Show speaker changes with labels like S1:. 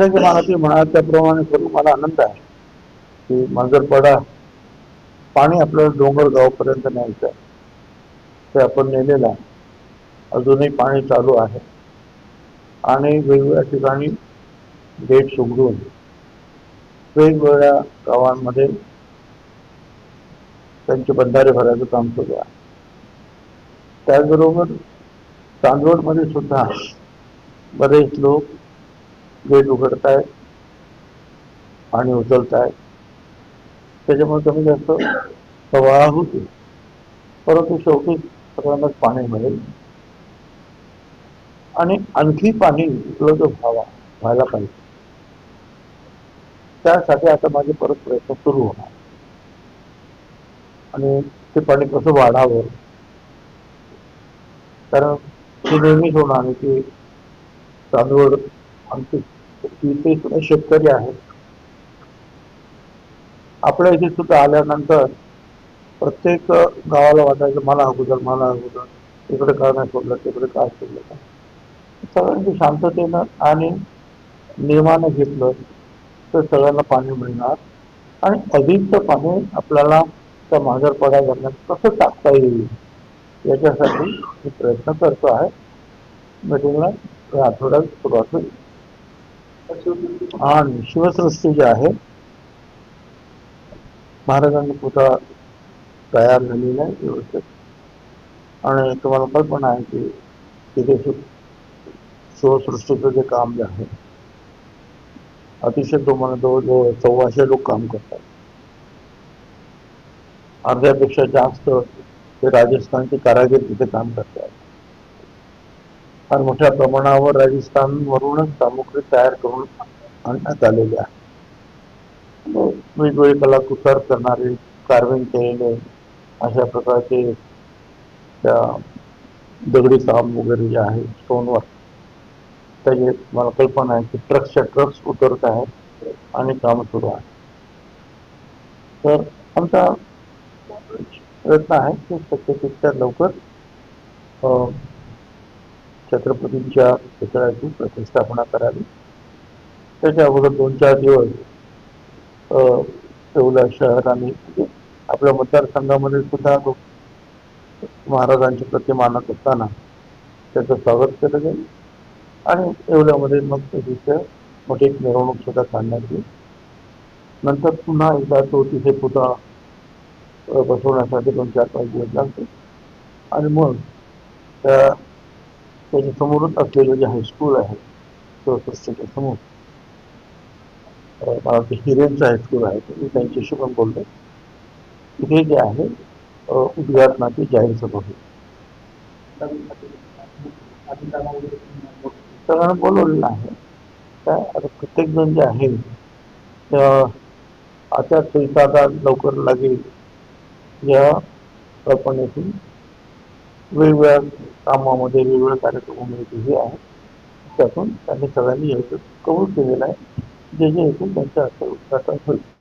S1: असंख्य मानती म्हणाल त्याप्रमाणे करून मला आनंद आहे. की मांजरपाडा पाणी आपल्याला डोंगर गावापर्यंत न्यायचं आहे. ते आपण नेलेलं आहे. अजूनही पाणी चालू आहे. आणि वेगवेगळ्या ठिकाणी गेट उघडून वेगवेगळ्या गावांमध्ये त्यांचे बंधारे भरायचं काम सुरू आहे. त्याचबरोबर चांदवडमध्ये सुद्धा बरेच लोक गेट उघडत आहेत पाणी उचलत त्याच्यामुळे कमी जास्त प्रवाह होते. परंतु शेवटी सगळ्यांनाच पाणी मिळेल. आणि आणखी पाणी उपलब्ध व्हावा व्हायला पाहिजे. त्यासाठी आता माझे परत प्रयत्न सुरू होणार. आणि ते पाणी कसं वाढावं? कारण हे नेहमीच होणार आणि की तांदूळ आमचे इथे सुद्धा शेतकरी आहेत. आपल्या इथे सुद्धा आल्यानंतर प्रत्येक गावाला वाटायचं मला अगोदर मला अगोदर इकडे काय नाही सोडलं तिकडे काय सोडलं का? सगळ्यांनी शांततेनं आणि नियमानं घेतलं तर सगळ्यांना पाणी मिळणार आणि अधिकचं पाणी आपल्याला त्या मांजरपडा दरम्यान कसं टाकता येईल. याच्यासाठी मी प्रयत्न करतो आहे. मीटिंगला या आठवड्यात सुरुवात होईल. आणि शिवसृष्टी जी आहे महाराजांनी पुतळा तयार झालेला आहे व्यवस्थित. आणि तुम्हाला कल्पना आहे की तिथे शिवसृष्टीचं जे काम जे आहे अतिशय तुम्हाला जवळजवळ सव्वाशे लोक काम करतात. अर्ध्यापेक्षा जास्त ते राजस्थानचे कारागीर तिथे काम करतात. फार मोठ्या प्रमाणावर राजस्थानवरूनच सामुग्री तयार करून आणण्यात आलेली आहे. मग वेगवेगळे कलाकुसर करणारे कार्विंग केलेले अशा प्रकारचे त्या दगडी काम वगैरे जे आहे स्टोनवर त्याचे मला कल्पना आहे की ट्रक्सच्या ट्रक्स उतरत आहेत आणि काम सुरू आहे. तर आमचा प्रयत्न आहे की शक्य तितक्या लवकर छत्रपतींच्या पुतळ्याची प्रतिष्ठापना करावी. त्याच्या अगोदर दोन चार दिवस अं, येवला शहर आणि म्हणजे आपल्या मतदारसंघामध्ये सुद्धा लोक महाराजांची प्रतिमा आणत असताना त्याचं स्वागत केलं जाईल. आणि येवल्यामध्ये मग तिथे मोठी मिरवणूक सुद्धा काढण्यात येईल. नंतर पुन्हा एकदा तो तिथे पुतळा बसवण्यासाठी दोन चार पाच दिवस लागतील. आणि मग त्या त्याच्या समोरच असलेलं जे हायस्कूल आहे समोर मला वाटतं हिरेनचं हायस्कूल आहे मी त्यांच्याशी पण बोललो. तिथे जे आहे उद्घाटनाची जाहीर सभा होईल. सगळ्यांना बोलवलेलं आहे. काय आता प्रत्येकजण जे आहे आता लवकर लागेल या कल्पनेतून वेगवेगळ्या कामामध्ये वेगवेगळ्या कार्यक्रमामध्ये हे आहे. त्यातून त्यांनी सगळ्यांनी यायचं कबूल केलेलं आहे. जे जे येतील त्यांच्या हस्ते उद्घाटन होईल.